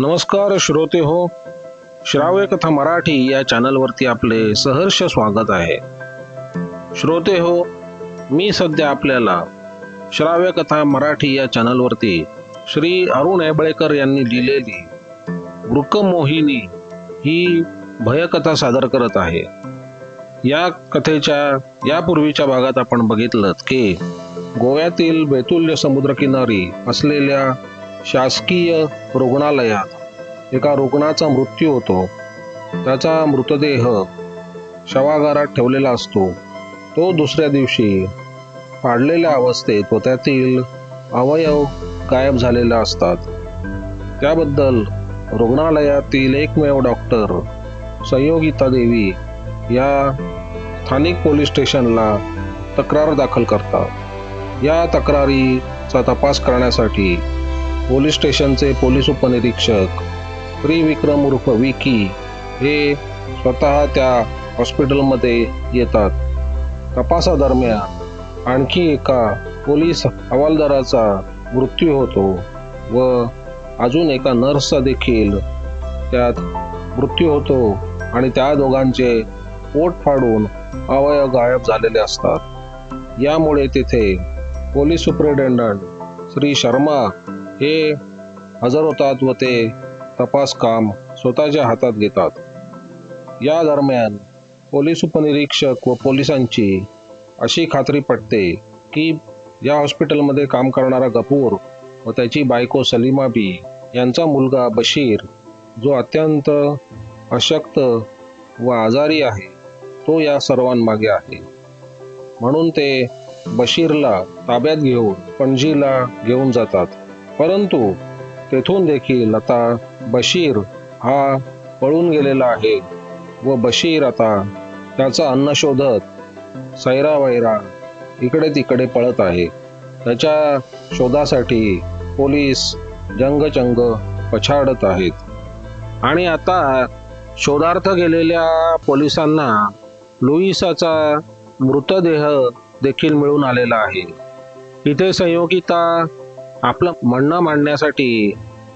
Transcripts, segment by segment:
नमस्कार श्रोते हो. श्राव्य कथा मराठी या चॅनलवरती आपले सहर्ष स्वागत आहे. श्रोते हो मी सध्या आपल्याला श्राव्य कथा मराठी या चॅनलवरती श्री अरुण ऐबळेकर यांनी लिहिलेली वृकमोहिनी ही भयकथा सादर करत आहे. या कथेच्या यापूर्वीच्या भागात आपण बघितलं की गोव्यातील बेतुल्य समुद्रकिनारी असलेल्या शासकीय रुग्णालयात एका रुग्णाचा मृत्यू होतो. त्याचा मृतदेह शवागारात ठेवलेला असतो. तो दुसऱ्या दिवशी पाडलेल्या अवस्थेत व त्यातील अवयव गायब झालेले असतात. त्याबद्दल रुग्णालयातील एकमेव डॉक्टर संयोगिता देवी या स्थानिक पोलीस स्टेशनला तक्रार दाखल करतात. या तक्रारीचा तपास करण्यासाठी पोलीस स्टेशनचे पोलीस उपनिरीक्षक श्री विक्रम उर्फ विकी हे स्वतः त्या हॉस्पिटलमध्ये येतात. तपासादरम्यान आणखी एका पोलीस हवालदाराचा मृत्यू होतो व अजून एका नर्सचा देखील त्यात मृत्यू होतो आणि त्या दोघांचे पोट फाडून अवयव गायब झालेले असतात. यामुळे तिथे पोलीस सुपरिटेंडंट श्री शर्मा हे हजर होतात व ते तपास काम स्वतःच्या हातात घेतात. या दरम्यान पोलीस उपनिरीक्षक व पोलिसांची अशी खात्री पटते की या हॉस्पिटलमध्ये काम करणारा गपूर व त्याची बायको सलीमा बी यांचा मुलगा बशीर जो अत्यंत अशक्त व आजारी आहे तो या सर्वांमागे आहे. म्हणून ते बशीरला ताब्यात घेऊन पणजीला घेऊन जातात. परंतु तेथून देखील आता बशीर हा पळून गेलेला आहे व बशीर आता त्याचा अन्न शोधत सैरावैरा इकडे तिकडे पळत आहे. त्याच्या शोधासाठी पोलीस जंगचंग पछाडत आहेत. आणि आता शोधार्थ गेलेल्या पोलिसांना लुईसाचा मृतदेह देखील मिळून आलेला आहे. इथे संयोगिता आपलं म्हणणं मांडण्यासाठी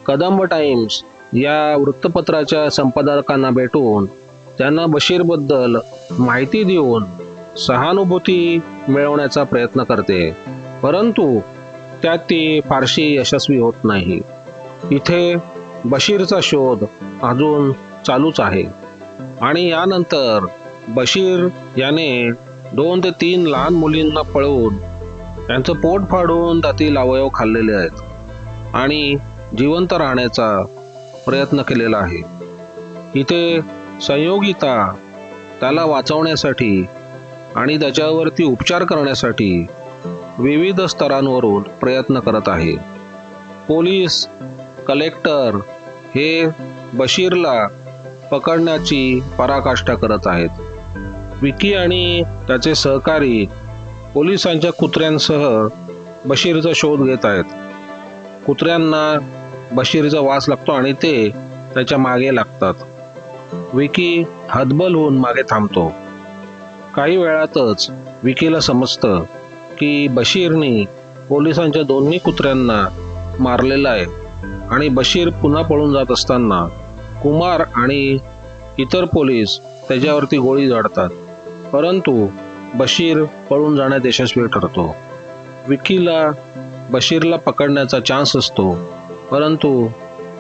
कदंब टाइम्स या वृत्तपत्राच्या संपादकांना भेटून त्यांना बशीरबद्दल माहिती देऊन सहानुभूती मिळवण्याचा प्रयत्न करते. परंतु त्यात ती फारशी यशस्वी होत नाही. इथे बशीरचा शोध अजून चालूच आहे. आणि यानंतर बशीर याने दोन ते तीन लहान मुलींना पळवून त्यांचं पोट फाडून त्यातील अवयव खाल्लेले आहेत. आणि जिवंत राहण्याचा प्रयत्न केलेला आहे. इथे संयोगिता त्याला वाचवण्यासाठी आणि त्याच्यावरती उपचार करण्यासाठी विविध स्तरांवरून प्रयत्न करत आहे. पोलीस कलेक्टर हे बशीरला पकडण्याची पराकाष्ठा करत आहेत. विकी आणि त्याचे सहकारी पोलिसांच्या कुत्र्यांसह बशीरचा शोध घेत आहेत. कुत्र्यांना बशीरचा वास लागतो आणि ते त्याच्यामागे लागतात. विकी हतबल होऊन मागे थांबतो. काही वेळातच विकीला समजतं की बशीरनी पोलिसांच्या दोन्ही कुत्र्यांना मारलेलं आहे आणि बशीर पुन्हा पळून जात असताना कुमार आणि इतर पोलीस त्याच्यावरती गोळी झाडतात. परंतु बशीर पळून जाण्यात यशस्वी ठरतो. विकीला बशीरला पकडण्याचा चान्स असतो परंतु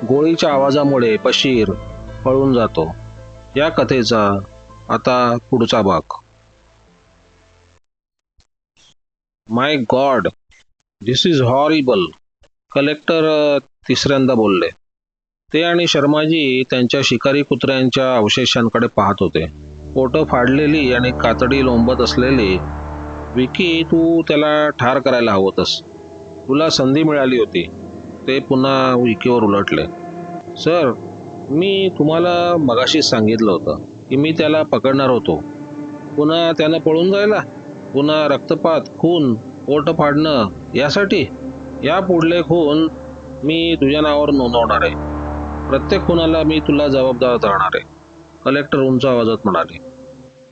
गोळीच्या आवाजामुळे बशीर पळून जातो. या कथेचा आता पुढचा भाग. My god this is horrible collector तिसऱ्यांदा बोलले. ते आणि शर्माजी त्यांच्या शिकारी कुत्र्यांच्या अवशेषांकडे पाहत होते. पोटं फाडलेली आणि कातडी लोंबत असलेली विकी तू त्याला ठार करायला हवंतस. तुला संधी मिळाली होती. ते पुन्हा विकीवर उलटले. सर मी तुम्हाला मगाशीच सांगितलं होतं की मी त्याला पकडणार होतो. पुन्हा त्यानं पळून जायला? पुन्हा रक्तपात खून पोट फाडणं यासाठी? या पुढले खून मी तुझ्या नावावर नोंदवणार आहे. प्रत्येक खुनाला मी तुला जबाबदार धरणार आहे. कलेक्टर उंच आवाजात म्हणाले.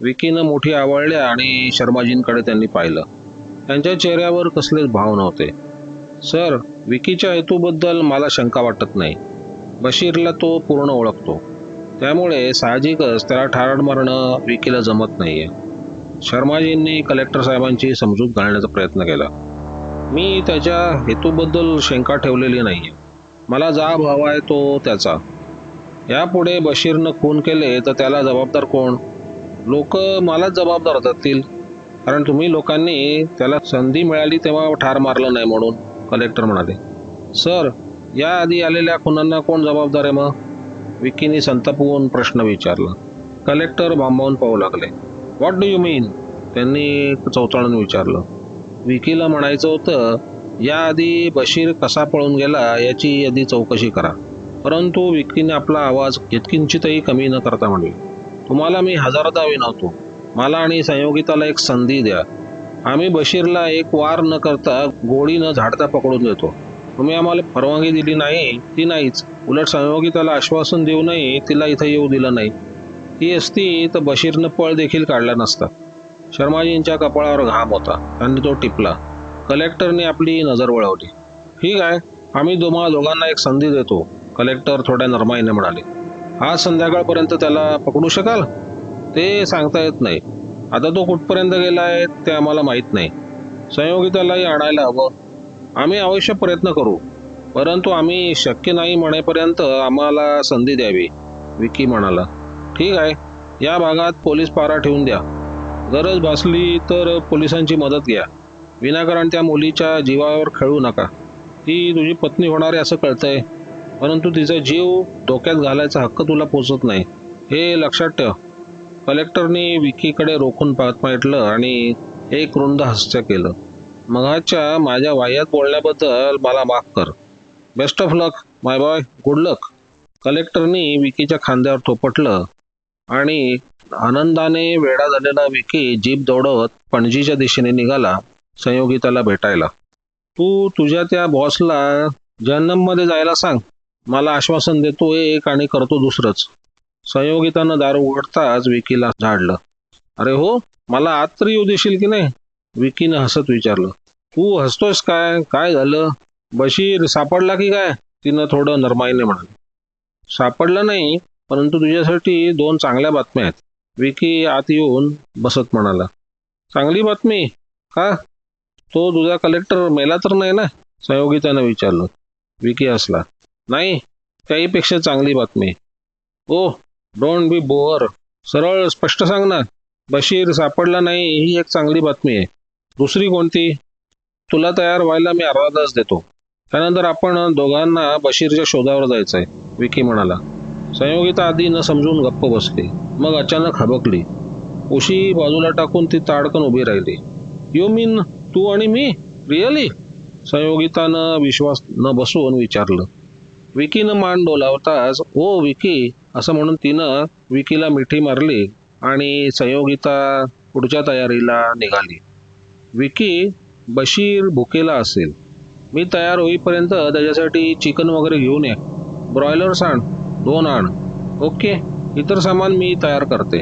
विकीनं मोठी आवळल्या आणि शर्माजींकडे त्यांनी पाहिलं. त्यांच्या चेहऱ्यावर कसलेच भाव नव्हते. सर विकीच्या हेतूबद्दल मला शंका वाटत नाही. बशीरला तो पूर्ण ओळखतो. त्यामुळे साहजिकच त्याला ठार मारणं विकीला जमत नाहीये. शर्माजींनी कलेक्टर साहेबांची समजूत घालण्याचा प्रयत्न केला. मी त्याच्या हेतूबद्दल शंका ठेवलेली नाहीये. मला जा भाव आहे तो त्याचा. यापुढे बशीरनं खून केले तर त्याला जबाबदार कोण? लोक मलाच जबाबदार धरतील कारण तुम्ही लोकांनी त्याला संधी मिळाली तेव्हा ठार मारलं नाही म्हणून कलेक्टर म्हणाले. सर याआधी आलेल्या खुनांना कोण जबाबदार आहे मग? विकीने संतापवून प्रश्न विचारला. कलेक्टर भांबावून पाहू लागले. व्हॉट डू यू मीन त्यांनी चौचाळून विचारलं. विकीला म्हणायचं होतं याआधी बशीर कसा पळून गेला याची आधी चौकशी करा. परंतु विकीने आपला आवाज किंचितही कमी न करता म्हणले तुम्हाला मी हजारदा विनवतो मला आणि संयोगिताला एक संधी द्या. आम्ही बशीरला एक वार न करता गोळी न झाडता पकडून देतो. तुम्ही आम्हाला परवानगी दिली नाही ती नाहीच. उलट संयोगिताला आश्वासन देऊनही तिला इथं येऊ दिलं नाही. ती असती तर बशीरनं पळ देखील काढला नसता. शर्माजींच्या कपाळावर घाम होता. त्यांनी तो टिपला. कलेक्टरने आपली नजर वळवली. ठीक आहे. आम्ही दोमा दोघांना एक संधी देतो. कलेक्टर थोड्या नरमाईने म्हणाले आज संध्याकाळपर्यंत त्याला पकडू शकाल? ते सांगता येत नाही. आता तो कुठपर्यंत गेला आहे ते आम्हाला माहीत नाही. संयोगितालाही आणायला हवं. आम्ही अवश्य प्रयत्न करू. परंतु आम्ही शक्य नाही म्हणेपर्यंत आम्हाला संधी द्यावी विकी म्हणाला. ठीक आहे. या भागात पोलीस पारा ठेवून द्या. गरज भासली तर पोलिसांची मदत घ्या. विनाकारण त्या मुलीच्या जीवावर खेळू नका. ती तुझी पत्नी होणार आहे असं कळतंय. परंतु तिचा जीव धोक्यात घालायचा हक्क तुला पोचत नाही. हे लक्षात ठेव. कलेक्टरने विकीकडे रोखून पाहत म्हटलं आणि एक रुंद हास्य केलं. मगाच्या माझ्या वाह्यात बोलण्याबद्दल मला माफ कर. Best of luck my boy good luck कलेक्टरनी विकीच्या खांद्यावर थोपटलं आणि आनंदाने वेडा झालेला विकी जीप दौडवत पणजीच्या दिशेने निघाला संयोगिताला भेटायला. तू तुझ्या त्या बॉसला जन्नममध्ये जायला सांग. मला आश्वासन देतो एक आणि करतो दुसरंच. संयोगितानं दार उघडताच विकीला झाडलं. अरे हो मला आत तरी येऊ देशील की नाही? विकीनं हसत विचारलं. तू हसतोयस काय? काय झालं? बशीर सापडला की काय? तिनं थोडं नरमाईने म्हणाली. सापडलं नाही परंतु तुझ्यासाठी दोन चांगल्या बातम्या आहेत. विकी आत येऊन बसत म्हणाला. चांगली बातमी? का? तो तुझा कलेक्टर मेला तर नाही ना? संयोगितानं विचारलं. विकी हसला. नाही त्याहीपेक्षा चांगली बातमी. ओ डोंट बी बोअर सरळ स्पष्ट सांग ना. बशीर सापडला नाही ही एक चांगली बातमी आहे. दुसरी कोणती? तुला तयार व्हायला मी अर्धा तास देतो. त्यानंतर आपण दोघांना बशीरच्या शोधावर जायचं आहे विकी म्हणाला. संयोगिता आधी न समजून गप्प बसली. मग अचानक हबकली. उशी बाजूला टाकून ती ताडकन उभी राहिली. यू मीन तू आणि मी? रिअली संयोगितानं विश्वास न बसवून विचारलं. विकीनं मान डोलावताच ओ विकी असं म्हणून तिनं विकीला मिठी मारली आणि संयोगिता पुढच्या तयारीला निघाली. विकी बशीर भुकेला असेल. मी तयार होईपर्यंत त्याच्यासाठी चिकन वगैरे घेऊन ये. ब्रॉयलर्स आण दोन आण. ओके इतर सामान मी तयार करते.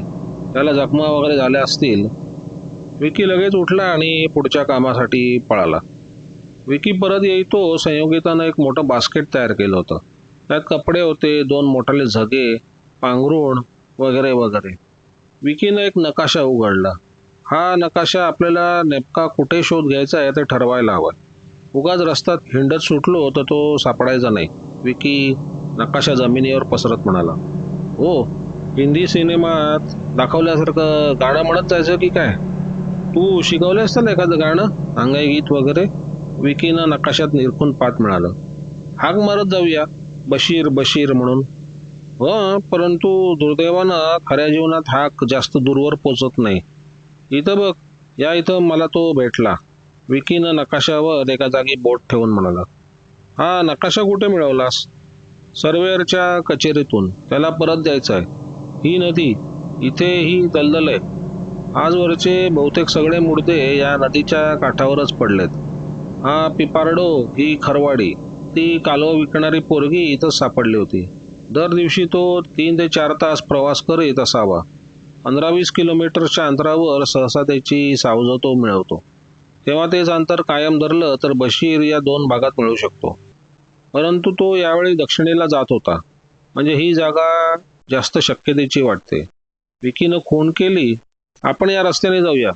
त्याला जखमा वगैरे झाल्या असतील. विकी लगेच उठला आणि पुढच्या कामासाठी पळाला. विकी परत येईतो संयोगितानं एक मोठं बास्केट तयार केलं होतं. त्यात कपडे होते दोन मोठाले झगे पांघरुण वगैरे वगैरे. विकीनं एक नकाशा उघडला. हा नकाशा आपल्याला नेमका कुठे शोध घ्यायचा आहे ते ठरवायला हवं. उगाच रस्त्यात हिंडत सुटलो तर तो सापडायचा नाही. विकी नकाशा जमिनीवर पसरत म्हणाला. हो हिंदी सिनेमात दाखवल्यासारखं गाणं म्हणत जायचं की काय? तू शिकवलं असतं ना एखादं गाणं? अंगाई गीत वगैरे? विकीनं नकाशात निरखून पाहत मिळालं. हाक मारत जाऊया बशीर बशीर म्हणून. व परंतु दुर्दैवानं खऱ्या जीवनात हाक जास्त दूरवर पोचत नाही. इथं बघ या इथं मला तो भेटला. विकीनं नकाशावर एका जागी बोट ठेवून म्हणाला हा नकाशा कुठे मिळवलास? सर्वेअरच्या कचेरीतून. त्याला परत द्यायचं आहे ही नदी इथे ही दलदल आहे. आजवरचे बहुतेक सगळे मुर्दे या नदीच्या काठावरच पडलेत. हा पिपारडो ही खरवाडी. ती कालवा विकणारी पोरगी इथंच सापडली होती. दर दिवशी तो तीन ते चार तास प्रवास करीत असावा. पंधरा वीस किलोमीटरच्या अंतरावर सहसा त्याची सावज तो मिळवतो. तेव्हा तेच अंतर कायम धरलं तर बशीर या दोन भागात मिळू शकतो. परंतु तो यावेळी दक्षिणेला जात होता. म्हणजे ही जागा जास्त शक्यतेची वाटते. विकीनं खून केली. आपण या रस्त्याने जाऊया.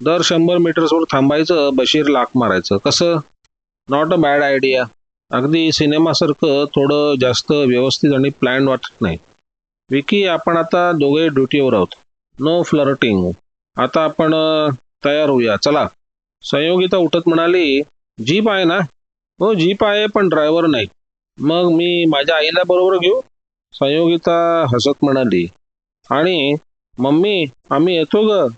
दर शंभर मीटर्सवर थांबायचं बशीर लाक मारायचं. कसं? नॉट अ बॅड आयडिया अगदी सिनेमासारखं थोडं जास्त व्यवस्थित आणि प्लॅन वाटत नाही. विकी आपण आता दोघे ड्युटीवर आहोत. नो फ्लर्टिंग आता आपण तयार होऊया. चला. संयोगिता उठत म्हणाली जीप आहे ना? हो जीप आहे पण ड्रायव्हर नाही. मग मी माझ्या आईला बरोबर घेऊ? संयोगिता हसत म्हणाली. आणि मम्मी आम्ही येतो ग.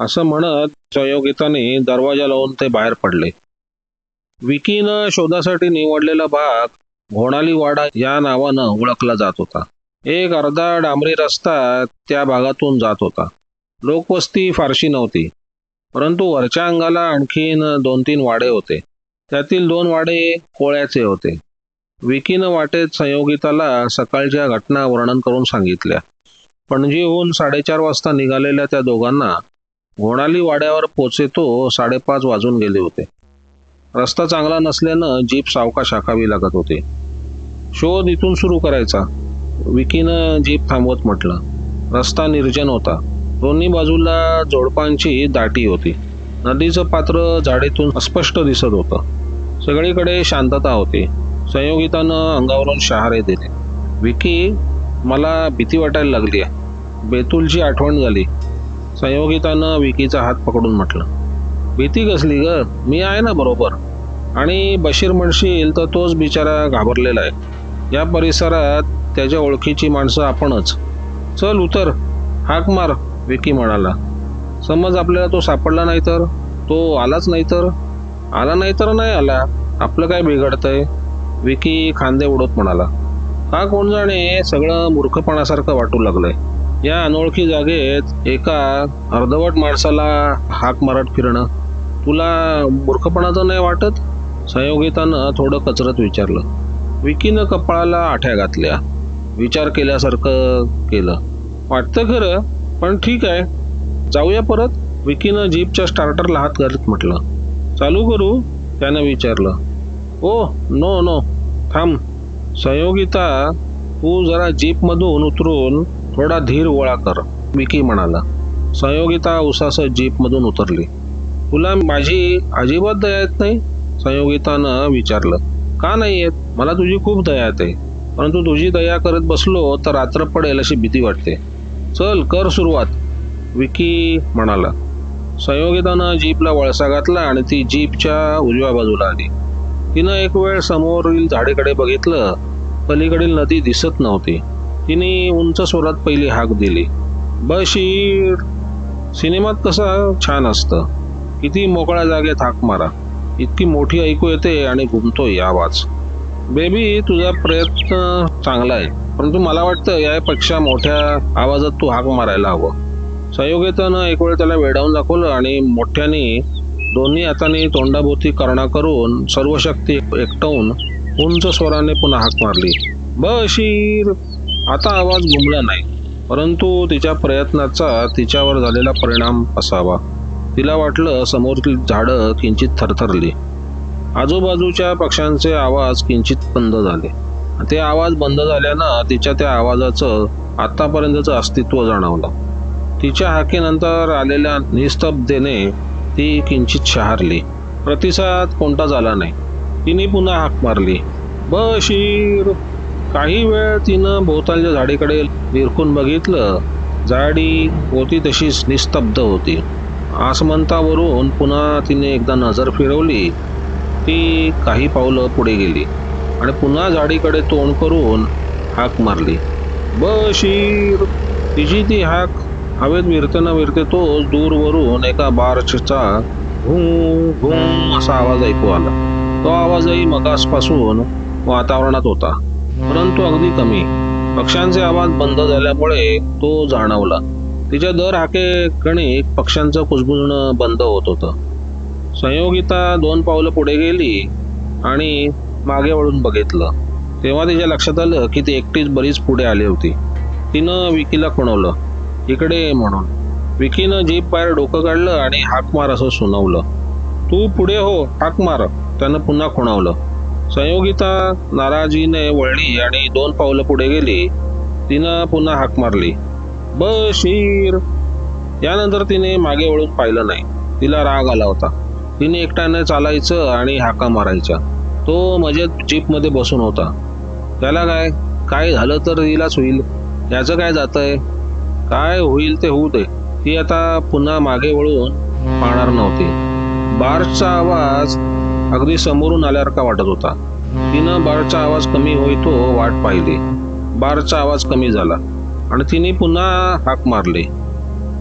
असं म्हणत संयोगिताने दरवाजा लावून ते बाहेर पडले. विकीनं शोधासाठी निवडलेला भाग घोणाली वाडा या नावानं ओळखला जात होता. एक अर्धा डांबरी रस्ता त्या भागातून जात होता. लोकवस्ती फारशी नव्हती. परंतु वरच्या अंगाला आणखीन दोन तीन वाडे होते. त्यातील दोन वाडे कोळ्याचे होते. विकीनं वाटेत संयोगिताला सकाळच्या घटना वर्णन करून सांगितल्या. पणजीहून साडेचार वाजता निघालेल्या त्या दोघांना घोणाली वाड्यावर पोचेतो साडेपाच वाजून गेले होते. रस्ता चांगला नसल्यानं जीप सावका शाखावी लागत होती. शोध इथून सुरू करायचा. विकीनं जीप थांबवत म्हटलं. रस्ता निर्जन होता. दोन्ही बाजूला जोडपांची दाटी होती. नदीचं पात्र झाडीतून अस्पष्ट दिसत होतं. सगळीकडे शांतता होती. संयोगितानं अंगावरून शहारे दिले. विकी मला भीती वाटायला लागली आहे बेतुलची आठवण झाली. संयोगितानं विकीचा हात पकडून म्हटलं. भीती कसली ग? मी आहे ना बरोबर. आणि बशीर म्हणशील तर तोच बिचारा घाबरलेला आहे. या परिसरात त्याच्या ओळखीची माणसं आपणच. चल उतर. हाक मार विकी म्हणाला. समज आपल्याला तो सापडला नाही तर? तो आलाच नाही तर? आला नाही तर नाही आला. आपलं काय बिघडतंय? विकी खांदे उडत म्हणाला. हा कोण जाणे? सगळं मूर्खपणासारखं वाटू लागलंय. या अनोळखी जागेत एका अर्धवट माणसाला हाक मारत फिरणं. तुला मूर्खपणाचं नाही वाटत? संयोगितानं थोडं कचरत विचारलं. विकीनं कपाळाला आठ्या घातल्या. विचार केल्यासारखं केलं. वाटतं खरं पण ठीक आहे. जाऊया परत? विकीनं जीपच्या स्टार्टरला हात घालत म्हटलं. चालू करू? त्यानं विचारलं. Oh no no. थांब. संयोगिता तू जरा जीपमधून उतरून थोडा धीर गोळा कर विकी म्हणाला. संयोगिता उसासह जीपमधून उतरली. तुला माझी अजिबात दया येत नाही? संयोगितानं विचारलं. का नाही येत? मला तुझी खूप दया येते. परंतु तुझी दया करत बसलो तर रात्र पडेल अशी भीती वाटते. चल कर सुरुवात विकी म्हणाला. संयोगितानं जीपला वळसा घातला आणि ती जीपच्या उजव्या बाजूला आली. तिनं एक वेळ समोरील झाडेकडे बघितलं. पलीकडील नदी दिसत नव्हती. तिने उंच स्वरात पहिली हाक दिली. बशीर सिनेमात कसं छान असतं. किती मोकळ्या जागेत हाक मारा. इतकी मोठी ऐकू येते आणि घुमतोय आवाज. बेबी तुझा प्रयत्न चांगला आहे. परंतु मला वाटतं यापेक्षा मोठ्या आवाजात तू हाक मारायला हवं. संयोगितानं एक वेळ त्याला वेडावून दाखवलं आणि मोठ्याने दोन्ही हाताने तोंडाभोवती करणा करून सर्व शक्ती एकटवून उंच स्वराने पुन्हा हाक मारली. बशीर आता आवाज घुमला नाही परंतु तिच्या प्रयत्नाचा तिच्यावर झालेला परिणाम असावा. तिला वाटलं समोरची झाडं किंचित थरथरली. आजूबाजूच्या पक्ष्यांचे आवाज किंचित बंद झाले. ते आवाज बंद झाल्यानं तिच्या त्या आवाजाचं आत्तापर्यंतचं अस्तित्व जाणवलं. तिच्या हाकेनंतर आलेल्या निस्तब्धतेने ती किंचित शहारली. प्रतिसाद कोणता झाला नाही. तिने पुन्हा हाक मारली. बशीर! काही वेळ तिनं भोवतालच्या झाडीकडे निरखून बघितलं. झाडी होती तशीच निस्तब्ध होती. आसमंतावरून पुन्हा तिने एकदा नजर फिरवली. ती काही पावलं पुढे गेली आणि पुन्हा झाडीकडे तोंड करून हाक मारली. बशीर तिची ती हाक हवेत विरतेना विरते तोच दूरवरून एका बार्चचा घुं घुं असा आवाज ऐकू आला. तो आवाजही मगासपासून वातावरणात होता. परंतु अगदी कमी. पक्ष्यांचे आवाज बंद झाल्यामुळे तो जाणवला. तिच्या दर हाके कणिक पक्ष्यांचं कुजबुजणं बंद होत होतं. संयोगिता दोन पावलं पुढे गेली आणि मागे वळून बघितलं. तेव्हा तिच्या लक्षात आलं की ती एकटीच बरीच पुढे आली होती. तिनं विकीला खुणवलं. इकडे म्हणून. विकीनं जीप बाहेर डोकं काढलं आणि हाक मार असं सुनावलं. तू पुढे हो हाक मार त्यानं पुन्हा खुणावलं. संयोगिता नाराजीने वळली आणि दोन पावलं पुढे गेली. तिनं पुन्हा हाक मारली. बशीर! यानंतर तिने मागे वळून पाहिलं नाही. तिला राग आला होता. तिने एकट्याने चालायचं आणि हाका मारायचा तो मजेत जीपमध्ये बसून होता. त्याला काय? काय झालं तर तिलाच होईल? याचं काय जातंय? काय होईल ते होऊ दे. ती आता पुन्हा मागे वळून पाहणार नव्हती. बार्सचा आवाज अगदी समोरून आल्यासारखा वाटत होता? तिनं बारचा आवाज कमी होईतो वाट पाहिली. बारचा आवाज कमी झाला. आणि तिने पुन्हा हाक मारली.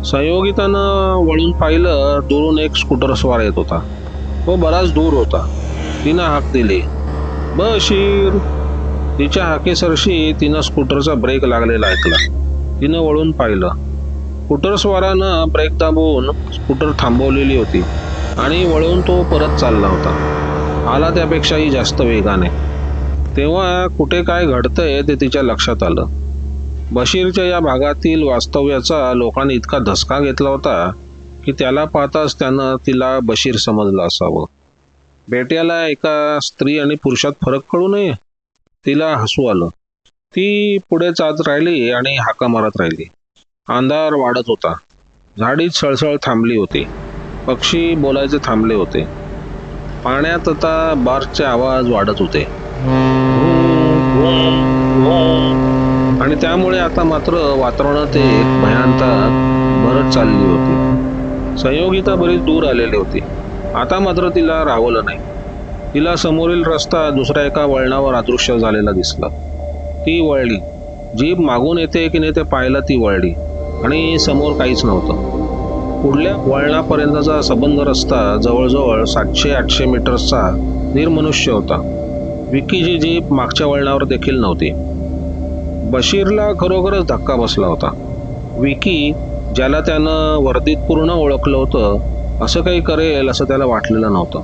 संयोगितानं वळून पाहिलं दुरून एक स्कूटर स्वार येत होता. तो बराच दूर होता. तिनं हाक दिली. बशीर तिच्या हाकेसरशी तिनं स्कूटरचा ब्रेक लागलेला ऐकला. तिनं वळून पाहिलं. स्कूटर स्वारानं ब्रेक दाबून स्कूटर थांबवलेली होती. आणि वळून तो परत चालला होता. आला त्यापेक्षाही जास्त वेगाने. तेव्हा कुठे काय घडतंय ते तिच्या लक्षात आलं. बशीरच्या या भागातील वास्तव्याचा लोकांनी इतका धसका घेतला होता की त्याला पाहताच त्यानं तिला बशीर समजलं असावं. बेट्याला एका स्त्री आणि पुरुषात फरक कळू नये? तिला हसू आलं. ती पुढे जात राहिली आणि हाका मारत राहिली. अंधार वाढत होता. झाडीत सळसळ थांबली होती. पक्षी बोलायचे थांबले होते. पाण्यात आता बार्सचे आवाज वाढत होते. आणि त्यामुळे आता मात्र वातावरणात एक भयांता भरत चालली होती. संयोगिता बरीच दूर आलेली होती. आता मात्र तिला राहवलं नाही. तिला समोरील रस्ता दुसऱ्या एका वळणावर अदृश्य झालेला दिसला. ती वळली. जीप मागून येते की नाही ते पाहायला ती वळली. आणि समोर काहीच नव्हतं. पुढल्या वळणापर्यंतचा सबंध रस्ता जवळजवळ सातशे आठशे मीटर्सचा निर्मनुष्य होता. विकीची जीप मागच्या वळणावर देखील नव्हती. बशीरला खरोखरच धक्का बसला होता. विकी ज्याला त्यानं वर्दीत पूर्ण ओळखलं होतं असं काही करेल असं त्याला वाटलेलं नव्हतं.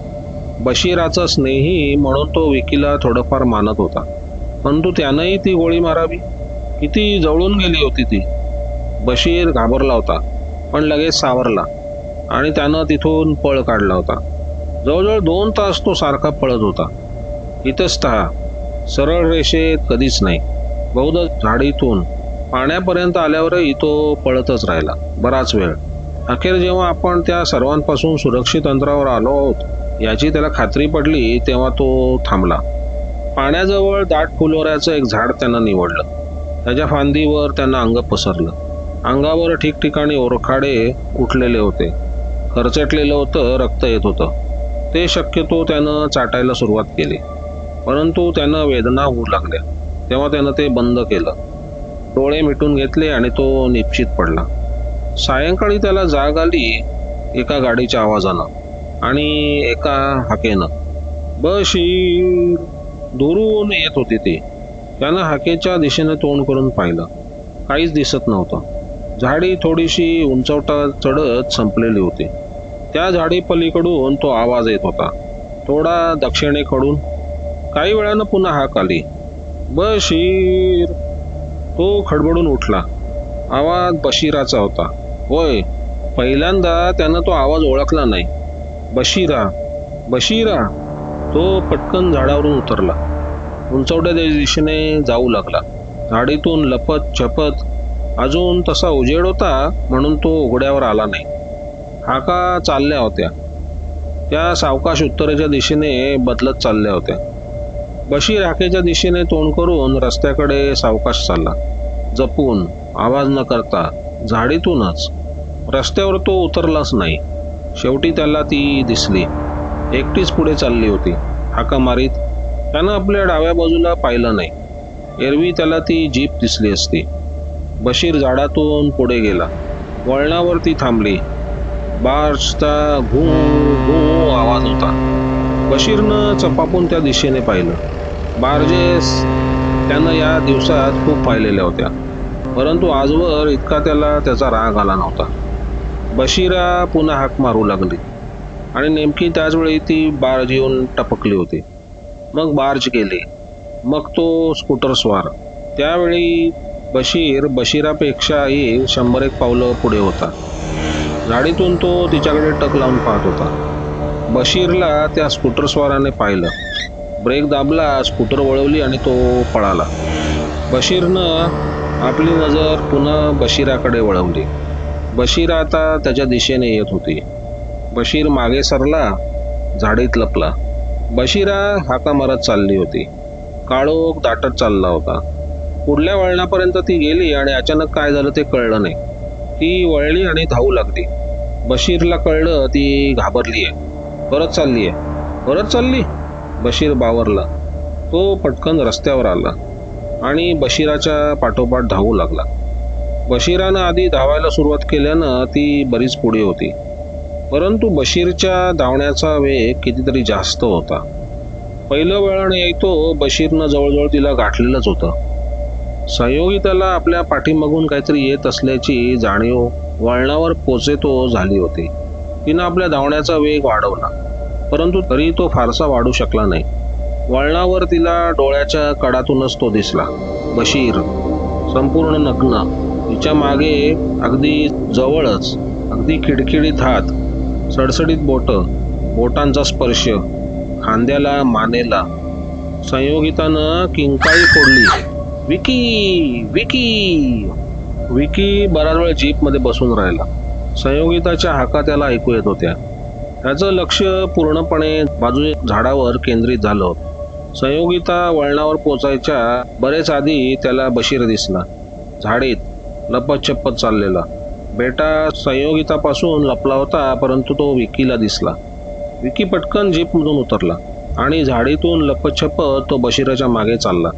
बशीराचा स्नेही म्हणून तो विकीला थोडंफार मानत होता. परंतु त्यानंही ती गोळी मारावी? किती जवळून गेली होती ती? बशीर घाबरला होता. पण लगेच सावरला. आणि त्यानं तिथून पळ काढला होता. जवळजवळ दोन तास तो सारखा पळत होता. इथंच तहा सरळ रेषेत कधीच नाही. बहुधा झाडीतून पाण्यापर्यंत आल्यावरही तो पळतच राहिला. बराच वेळ. अखेर जेव्हा आपण त्या सर्वांपासून सुरक्षित अंतरावर आलो आहोत याची त्याला खात्री पडली तेव्हा तो थांबला. पाण्याजवळ दाट फुलोऱ्याचं एक झाड त्यानं निवडलं. त्याच्या फांदीवर त्यानं अंग पसरलं. अंगावर ठिकठिकाणी ओरखाडे उठलेले होते. खरचटलेलं होतं रक्त येत होतं. ते शक्यतो त्यानं चाटायला सुरुवात केली. परंतु त्यानं वेदना होऊ लागल्या. तेव्हा त्यानं ते बंद केलं. डोळे मिटून घेतले आणि तो निश्चित पडला. सायंकाळी त्याला जाग आली एका गाडीच्या आवाजानं आणि एका हाकेनं. बशीर दुरून येत होती ती. त्यानं हाकेच्या दिशेने तोंड करून पाहिलं. काहीच दिसत नव्हतं. झाडी थोडीशी उंचवटा चढत संपलेली होती. त्या झाडी पलीकडून तो आवाज येत होता. थोडा दक्षिणेकडून काही वेळानं पुन्हा हाक आली. बशीर. तो खडबडून उठला. आवाज बशीराचा होता. होय पहिल्यांदा त्यानं तो आवाज ओळखला नाही. बशीरा. बशीरा. तो पटकन झाडावरून उतरला. उंचवट्याच्या दिशेने जाऊ लागला. झाडीतून लपत छपत अजून तसा उजेड होता म्हणून तो उघड्यावर आला नाही. हाका चालल्या होत्या. त्या सावकाश उत्तरेच्या दिशेने बदलत चालल्या होत्या. बशीर हाकेच्या दिशेने तोंड करून रस्त्याकडे सावकाश चालला. जपून आवाज न करता झाडीतूनच. रस्त्यावर तो उतरलाच नाही. शेवटी त्याला ती दिसली. एकटीच पुढे चालली होती. हाका मारीत त्यानं आपल्या डाव्या बाजूला पाहिलं नाही. एरवी त्याला ती जीप दिसली असती. बशीर झाडातून पुढे गेला. वळणावर ती थांबली. बार्सचा घू घू आवाज होता. बशीरनं चपापून त्या दिशेने पाहिलं. बार्जेस त्यानं या दिवसात खूप पाहिलेल्या होत्या. परंतु आजवर इतका त्याला त्याचा राग आला नव्हता. बशीरा पुन्हा हाक मारू लागली. आणि नेमकी त्याचवेळी ती बार्ज येऊन टपकली होती. मग बार्ज गेली. मग तो स्कूटर स्वार. त्यावेळी बशीर बशिरापेक्षाही शंभर एक पावलं पुढे होता. गाडीतून तो तिच्याकडे टक लावून पाहत होता. बशीरला त्या स्कूटरस्वाराने पाहिलं. ब्रेक दाबला स्कूटर वळवली आणि तो पळाला. बशीरनं आपली नजर पुन्हा बशीराकडे वळवली. बशीर आता त्याच्या दिशेने येत होती. बशीर मागे सरला झाडीत लपला. बशीरा हाका मारत चालली होती. काळोख दाटत चालला होता. पुढल्या वळणापर्यंत ती गेली आणि अचानक काय झालं ते कळलं नाही. ती वळली आणि धावू लागली. बशीरला कळलं ती घाबरली आहे परत चालली आहे परत चालली? बशीर बावरला. तो पटकन रस्त्यावर आला आणि बशीराच्या पाठोपाठ धावू लागला. बशीरानं आधी धावायला सुरुवात केल्यानं ती बरीच पुढे होती. परंतु बशीरच्या धावण्याचा वेग कितीतरी जास्त होता. पहिलं वळण येतो बशीरनं जवळजवळ तिला गाठलेलंच होतं. संयोगी त्याला आपल्या पाठीमागून काहीतरी येत असल्याची जाणीव वळणावर पोचेतो झाली होती. तिनं आपल्या धावण्याचा वेग वाढवला परंतु तरी तो फारसा वाढू शकला नाही. वळणावर तिला डोळ्याच्या कडातूनच तो दिसला. बशीर संपूर्ण नग्न तिच्यामागे अगदी जवळच अगदी खिडखिडीत हात सडसडीत बोट बोटांचा स्पर्श खांद्याला मानेला. संयोगितानं किंकाळी फोडली. विकी विकी. विकी बराच वेळ जीपमध्ये बसून राहिला. संयोगिताच्या हाका त्याला ऐकू येत होत्या. त्याचं लक्ष पूर्णपणे बाजू झाडावर केंद्रित झालं संयोगिता वळणावर पोचायच्या बरेच आधी त्याला बशीर दिसला. झाडीत लपतछपत चाललेला. बेटा संयोगितापासून लपला होता परंतु तो विकीला दिसला. विकी पटकन जीपमधून उतरला आणि झाडीतून लपतछपत तो बशीराच्या मागे चालला.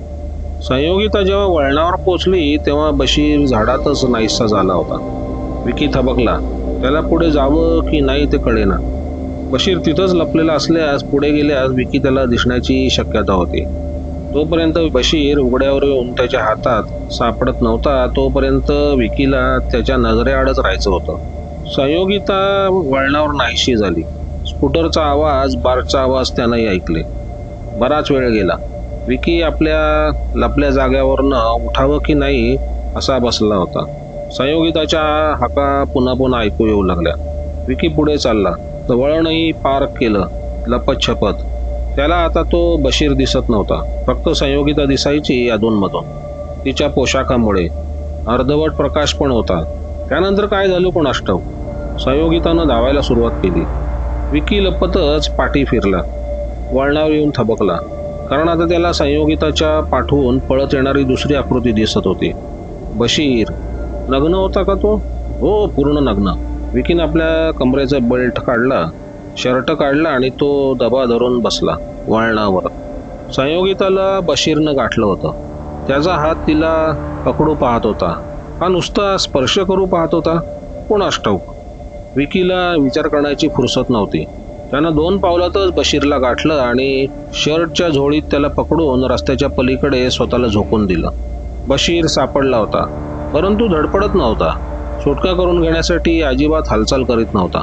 संयोगिता जेव्हा वळणावर पोचली तेव्हा बशीर झाडातच नाहीसा झाला होता. विकी थबकला. त्याला पुढे जावं की नाही ते कळेना. बशीर तिथंच लपलेला असल्यास पुढे गेल्यास विकी त्याला दिसण्याची शक्यता होती. तोपर्यंत बशीर उघड्यावर येऊन त्याच्या हातात सापडत नव्हता. तोपर्यंत विकीला त्याच्या नजरेआडच राहायचं होतं. संयोगिता वळणावर नाहीशी झाली. स्कूटरचा आवाज बारचा आवाज त्यानंही ऐकले. बराच वेळ गेला. विकी आपल्या लपल्या जाग्यावरनं उठावं की नाही असा बसला होता. संयोगिताच्या हाका पुन्हा पुन्हा ऐकू येऊ लागल्या. विकी पुढे चालला. तर वळणही पार केलं. लपत छपत. त्याला आता तो बशीर दिसत नव्हता. फक्त संयोगिता दिसायची अधूनमधून. तिच्या पोशाखामुळे. अर्धवट प्रकाश पण होता. त्यानंतर काय झालं कोण अष्टव संयोगितानं धावायला सुरुवात केली. विकी लपतच पाठी फिरला. वळणावर येऊन थबकला. कारण आता त्याला संयोगिताच्या पाठवून पळत येणारी दुसरी आकृती दिसत होती. बशीर. नग्न होता का तो? हो पूर्ण नग्न. विकीन आपल्या कमरेचा बेल्ट काढला शर्ट काढला आणि तो दबा धरून बसला वळणावर. संयोगिताला बशीरनं गाठलं होतं. त्याचा हात तिला पकडू पाहत होता. हा नुसता स्पर्श करू पाहत होता. कोण ठाऊक. विकीला विचार करण्याची फुरसत नव्हती. त्यानं दोन पावलातच बशीरला गाठलं आणि शर्टच्या झोळीत त्याला पकडून रस्त्याच्या पलीकडे स्वतःला झोकून दिलं. बशीर सापडला होता परंतु धडपडत नव्हता. सुटका करून घेण्यासाठी अजिबात हालचाल करीत नव्हता.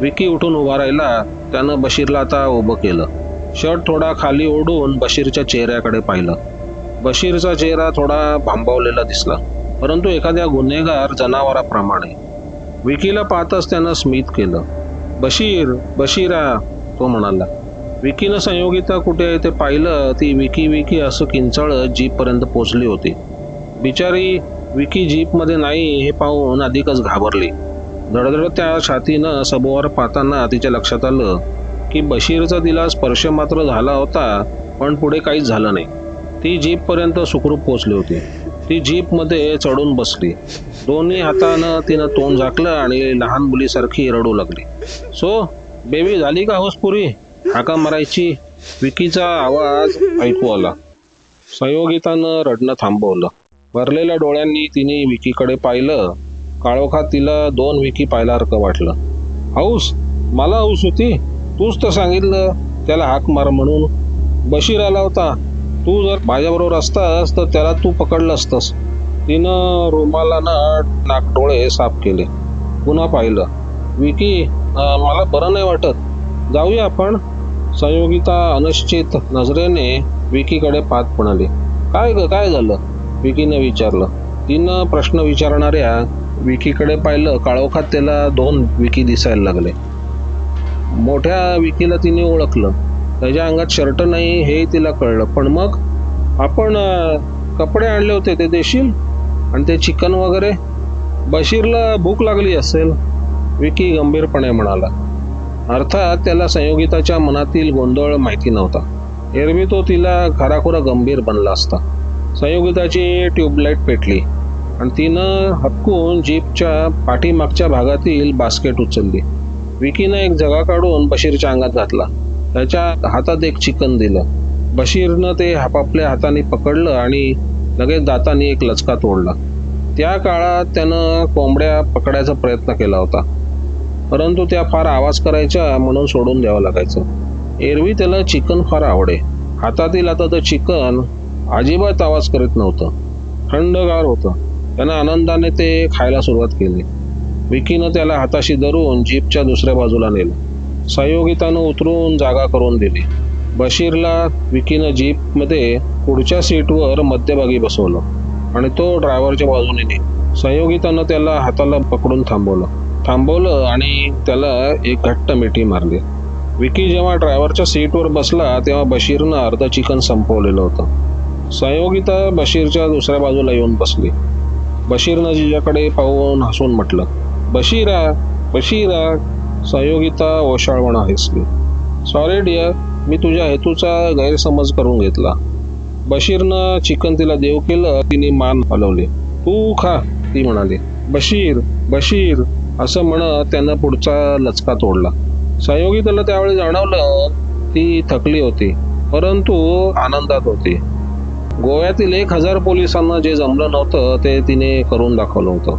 विकी उठून उभा राहिला त्यानं बशीरला आता उभं केलं. शर्ट थोडा खाली ओढून बशीरच्या चेहऱ्याकडे पाहिलं. बशीरचा चेहरा थोडा भांबावलेला दिसला परंतु एखाद्या गुन्हेगार जनावराप्रमाणे. विकीला पाहताच त्यानं स्मित केलं. बशीर बशीरा तो म्हणाला. विकीनं संयोगिता कुठे आहे ते पाहिलं ती विकी विकी असं किंचाळत जीपपर्यंत पोचली होती. बिचारी विकी जीपमध्ये नाही हे पाहून अधिकच घाबरली. धडधड त्या छातीनं सबोवर पाहताना तिच्या लक्षात आलं की बशीरचा तिला स्पर्श मात्र झाला होता पण पुढे काहीच झालं नाही. ती जीपपर्यंत सुखरूप पोचली होती. ती जीपमध्ये चढून बसली. दोन्ही हातानं तिनं तोंड झाकलं आणि लहान मुलीसारखी रडू लागली. सो बेबी झाली का हौस पुरी हाका मारायची? विकीचा आवाज ऐकू आला. संयोगितानं रडणं थांबवलं. भरलेल्या डोळ्यांनी तिने विकीकडे पाहिलं. काळोखात तिला दोन विकी पाहिल्यासारखं वाटलं. हौस? मला हौस होती. तूच तर सांगितलं. त्याला हाक मार म्हणून. बशीर आला होता. तू जर माझ्याबरोबर असतास तर त्याला तू पकडलं असतंस. तिनं रुमालानं नाकडोळे साफ केले. पुन्हा पाहिलं. विकी मला बरं नाही वाटत. जाऊया आपण. संयोगिता अनिश्चित नजरेने विकीकडे पाहत म्हणाली. काय ग काय झालं? विकीने विचारलं. तिनं प्रश्न विचारणाऱ्या विकीकडे पाहिलं. काळोखात त्याला दोन विकी दिसायला लागले. मोठ्या विकीला तिने ओळखलं. त्याच्या अंगात शर्ट नाही हे तिला कळलं. पण मग आपण कपडे आणले होते ते देशील? आणि ते चिकन वगैरे? बशीरला भूक लागली असेल? विकी गंभीरपणे म्हणाला. अर्थात त्याला संयोगिताच्या मनातील गोंधळ माहिती नव्हता. एरवी तो तिला खराखुरा गंभीर बनला असता. संयोगिताची ट्यूबलाईट पेटली. आणि तिनं हपकून जीपच्या पाठीमागच्या भागातील बास्केट उचलली. विकीनं एक जगा काढून बशीरच्या अंगात घातला. त्याच्या हातात एक चिकन दिलं. बशीरनं ते आपापल्या हाताने पकडलं आणि लगेच दाताने एक लचका तोडला. त्या काळात त्यानं कोंबड्या पकडायचा प्रयत्न केला होता. परंतु त्या फार आवाज करायच्या म्हणून सोडून द्यावं लागायचं. एरवी त्याला चिकन फार आवडे. हातातील आता तर चिकन अजिबात आवाज करीत नव्हतं. थंडगार होतं. त्यानं आनंदाने ते खायला सुरुवात केली. विकीनं त्याला हाताशी धरून जीपच्या दुसऱ्या बाजूला नेलं. संयोगितानं उतरून जागा करून दिली. बशीरला विकीनं जीपमध्ये पुढच्या सीटवर मध्यभागी बसवलं आणि तो ड्रायव्हरच्या बाजूने नेला. सहयोगितानं त्याला हाताला पकडून थांबवलं. थांबवलं आणि त्याला एक घट्ट मिठी मारली. विकी जेव्हा ड्रायव्हरच्या सीटवर बसला तेव्हा बशीरनं अर्ध चिकन संपवलेलं होतं. सहयोगिता बशीरच्या दुसऱ्या बाजूला येऊन बसली. बशीरनं जिजाकडे पाहून हसून म्हटलं बशीरा बशीरा सहयोगिता ओशाळवणा मी सॉरी डिअर मी तुझ्या हेतूचा गैरसमज करून घेतला. बशीरनं चिकन तिला देव केलं तिने मान हलवली. तू खा ती म्हणाली. बशीर बशीर असं म्हणत त्यानं पुढचा लचका तोडला. सहयोगी त्याला त्यावेळी जाणवलं ती थकली होती परंतु आनंदात होती. गोव्यातील एक हजार पोलिसांना जे जमलं नव्हतं ते तिने करून दाखवलं होतं.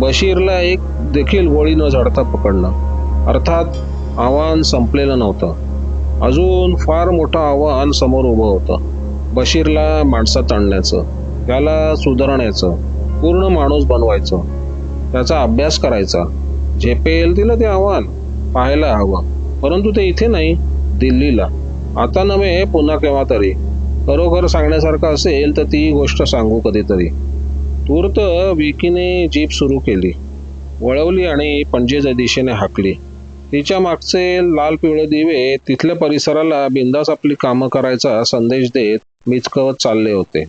बशीरला एक देखील गोळी न झडता पकडणं. अर्थात आव्हान संपलेलं नव्हतं. अजून फार मोठं आव्हान समोर उभं होतं. बशीरला माणसात आणण्याचं त्याला सुधारण्याचं पूर्ण माणूस बनवायचं त्याचा अभ्यास करायचा. झेपेल तिला ते आव्हान पाहायला हवं. परंतु ते इथे नाही दिल्लीला. आता नव्हे पुन्हा केव्हा तरी. खरोखर सांगण्यासारखं असेल तर ती गोष्ट सांगू कधीतरी. तूर्त विकीने जीप सुरू केली. वळवली आणि पणजेच्या दिशेने हाकली. तिच्या मागचे लाल पिवळे दिवे तिथल्या परिसराला बिंदास आपली कामं करायचा संदेश देत मिचकवत चालले होते.